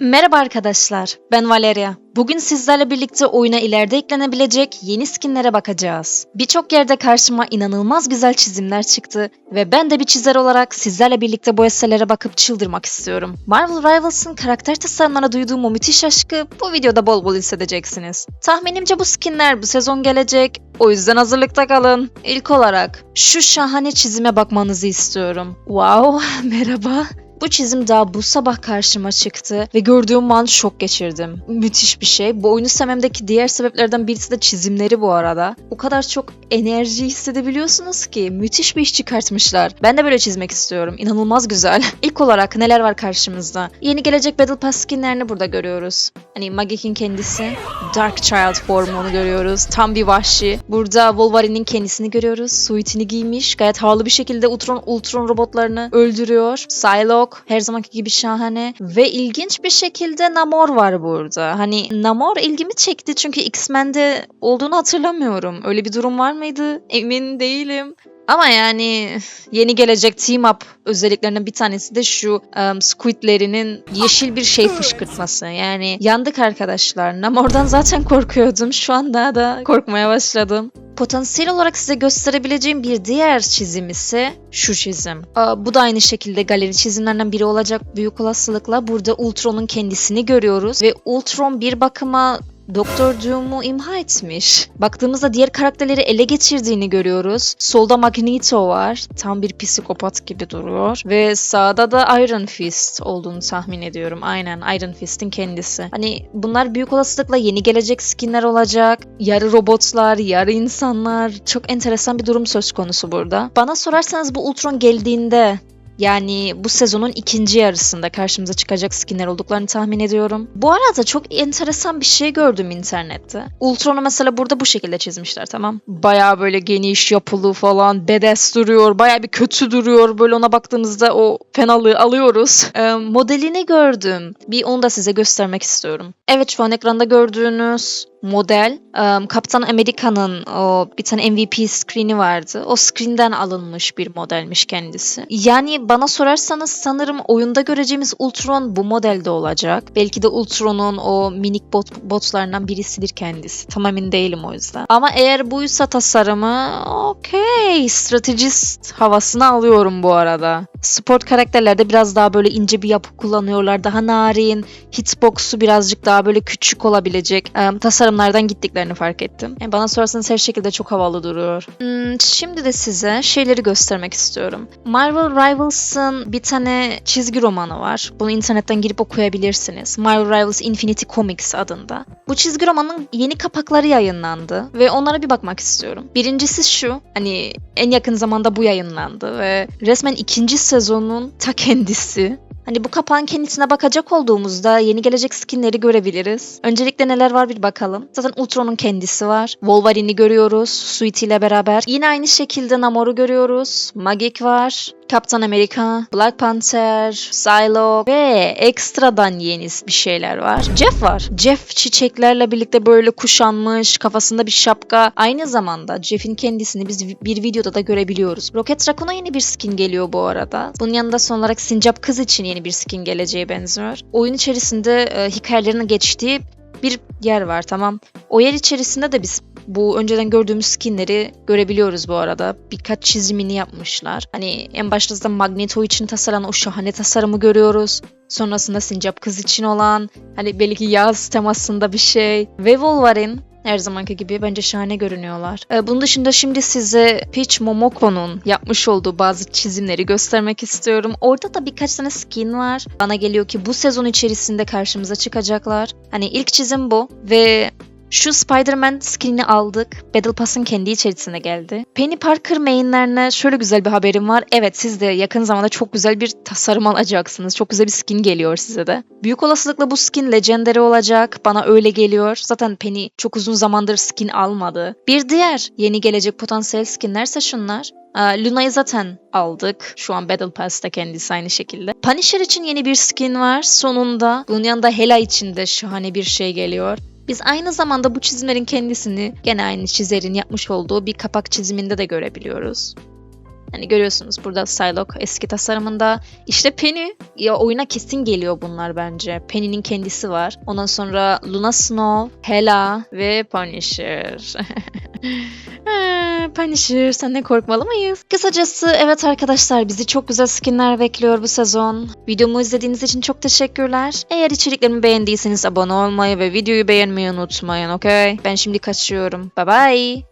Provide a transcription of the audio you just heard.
Merhaba arkadaşlar, ben Valeria. Bugün sizlerle birlikte oyuna ileride eklenebilecek yeni skinlere bakacağız. Birçok yerde karşıma inanılmaz güzel çizimler çıktı ve ben de bir çizer olarak sizlerle birlikte bu eserlere bakıp çıldırmak istiyorum. Marvel Rivals'ın karakter tasarımlarına duyduğum o müthiş aşkı bu videoda bol bol hissedeceksiniz. Tahminimce bu skinler bu sezon gelecek, o yüzden hazırlıkta kalın. İlk olarak şu şahane çizime bakmanızı istiyorum. Wow, merhaba. Bu çizim daha bu sabah karşıma çıktı ve gördüğüm an şok geçirdim. Müthiş bir şey. Bu oyunu sevmemdeki diğer sebeplerden birisi de çizimleri bu arada. O kadar çok enerji hissedebiliyorsunuz ki müthiş bir iş çıkartmışlar. Ben de böyle çizmek istiyorum. İnanılmaz güzel. İlk olarak neler var karşımızda? Yeni gelecek Battle Pass skinlerini burada görüyoruz. Hani Magik'in kendisi, Dark Child formunu görüyoruz. Tam bir vahşi. Burada Wolverine'in kendisini görüyoruz. Suitini giymiş. Gayet havalı bir şekilde Ultron, Ultron robotlarını öldürüyor. Psylocke her zamanki gibi şahane. Ve ilginç bir şekilde Namor var burada. Hani Namor ilgimi çekti çünkü X-Men'de olduğunu hatırlamıyorum. Öyle bir durum var mıydı? Emin değilim. Ama yani yeni gelecek team up özelliklerinden bir tanesi de şu um, squidlerinin yeşil bir şey fışkırtması. Yani yandık arkadaşlar. Namor'dan zaten korkuyordum. Şu an daha da korkmaya başladım. Potansiyel olarak size gösterebileceğim bir diğer çizim ise şu çizim. Bu da aynı şekilde galeri çizimlerinden biri olacak büyük olasılıkla. Burada Ultron'un kendisini görüyoruz ve Ultron bir bakıma Doktor Doom'u imha etmiş. Baktığımızda diğer karakterleri ele geçirdiğini görüyoruz. Solda Magneto var. Tam bir psikopat gibi duruyor. Ve sağda da Iron Fist olduğunu tahmin ediyorum. Aynen Iron Fist'in kendisi. Hani bunlar büyük olasılıkla yeni gelecek skinler olacak. Yarı robotlar, yarı insanlar. Çok enteresan bir durum söz konusu burada. Bana sorarsanız bu Ultron geldiğinde yani bu sezonun ikinci yarısında karşımıza çıkacak skinler olduklarını tahmin ediyorum. Bu arada çok enteresan bir şey gördüm internette. Ultron'u mesela burada bu şekilde çizmişler tamam. Baya böyle geniş yapılı falan bedes duruyor. Baya bir kötü duruyor. Böyle ona baktığımızda o fenalığı alıyoruz. Ee, modelini gördüm. Bir onu da size göstermek istiyorum. Evet şu an ekranda gördüğünüz model um, Kaptan Amerika'nın o bir tane MVP screen'i vardı. O screen'den alınmış bir modelmiş kendisi. Yani bana sorarsanız sanırım oyunda göreceğimiz Ultron bu modelde olacak. Belki de Ultron'un o minik bot, botlarından birisidir kendisi. Tam emin değilim o yüzden. Ama eğer buysa tasarımı okey. Stratejist havasını alıyorum bu arada. Sport karakterlerde biraz daha böyle ince bir yapı kullanıyorlar. Daha narin. Hitbox'u birazcık daha böyle küçük olabilecek um, tasarımlardan gittiklerini fark ettim. Yani bana sorarsanız her şekilde çok havalı duruyor. Hmm, şimdi de size şeyleri göstermek istiyorum. Marvel Rivals'ın bir tane çizgi romanı var. Bunu internetten girip okuyabilirsiniz. Marvel Rivals Infinity Comics adında. Bu çizgi romanın yeni kapakları yayınlandı ve onlara bir bakmak istiyorum. Birincisi şu, hani en yakın zamanda bu yayınlandı ve resmen ikinci sezonun ta kendisi. Hani bu kapağın kendisine bakacak olduğumuzda yeni gelecek skinleri görebiliriz. Öncelikle neler var bir bakalım. Zaten Ultron'un kendisi var. Wolverine'i görüyoruz. Sweetie ile beraber. Yine aynı şekilde Namor'u görüyoruz. Magik var. Kaptan Amerika, Black Panther, Psylocke ve ekstradan yeni bir şeyler var. Jeff var. Jeff çiçeklerle birlikte böyle kuşanmış, kafasında bir şapka. Aynı zamanda Jeff'in kendisini biz bir videoda da görebiliyoruz. Rocket Raccoon'a yeni bir skin geliyor bu arada. Bunun yanında son olarak Sincap kız için yeni bir skin geleceği benziyor. Oyun içerisinde e, hikayelerinin geçtiği bir yer var tamam. O yer içerisinde de biz bu önceden gördüğümüz skinleri görebiliyoruz bu arada. Birkaç çizimini yapmışlar. Hani en başta zaten Magneto için tasarlanan o şahane tasarımı görüyoruz. Sonrasında Sincap kız için olan hani belki yaz temasında bir şey. Ve Wolverine her zamanki gibi bence şahane görünüyorlar. Ee, bunun dışında şimdi size Peach Momoko'nun yapmış olduğu bazı çizimleri göstermek istiyorum. Orada da birkaç tane skin var. Bana geliyor ki bu sezon içerisinde karşımıza çıkacaklar. Hani ilk çizim bu ve şu Spider-Man skinini aldık. Battle Pass'ın kendi içerisine geldi. Penny Parker mainlerine şöyle güzel bir haberim var. Evet siz de yakın zamanda çok güzel bir tasarım alacaksınız. Çok güzel bir skin geliyor size de. Büyük olasılıkla bu skin legendary olacak. Bana öyle geliyor. Zaten Penny çok uzun zamandır skin almadı. Bir diğer yeni gelecek potansiyel skinlerse şunlar. Luna'yı zaten aldık. Şu an Battle Pass'ta kendisi aynı şekilde. Punisher için yeni bir skin var sonunda. Bunun yanında Hela için de şahane bir şey geliyor. Biz aynı zamanda bu çizimlerin kendisini gene aynı çizerin yapmış olduğu bir kapak çiziminde de görebiliyoruz. Hani görüyorsunuz burada Psylocke eski tasarımında. İşte Penny. Ya oyuna kesin geliyor bunlar bence. Penny'nin kendisi var. Ondan sonra Luna Snow, Hela ve Punisher. Ha, Punisher senden korkmalı mıyız? Kısacası evet arkadaşlar bizi çok güzel skinler bekliyor bu sezon. Videomu izlediğiniz için çok teşekkürler. Eğer içeriklerimi beğendiyseniz abone olmayı ve videoyu beğenmeyi unutmayın okey? Ben şimdi kaçıyorum. Bye bye.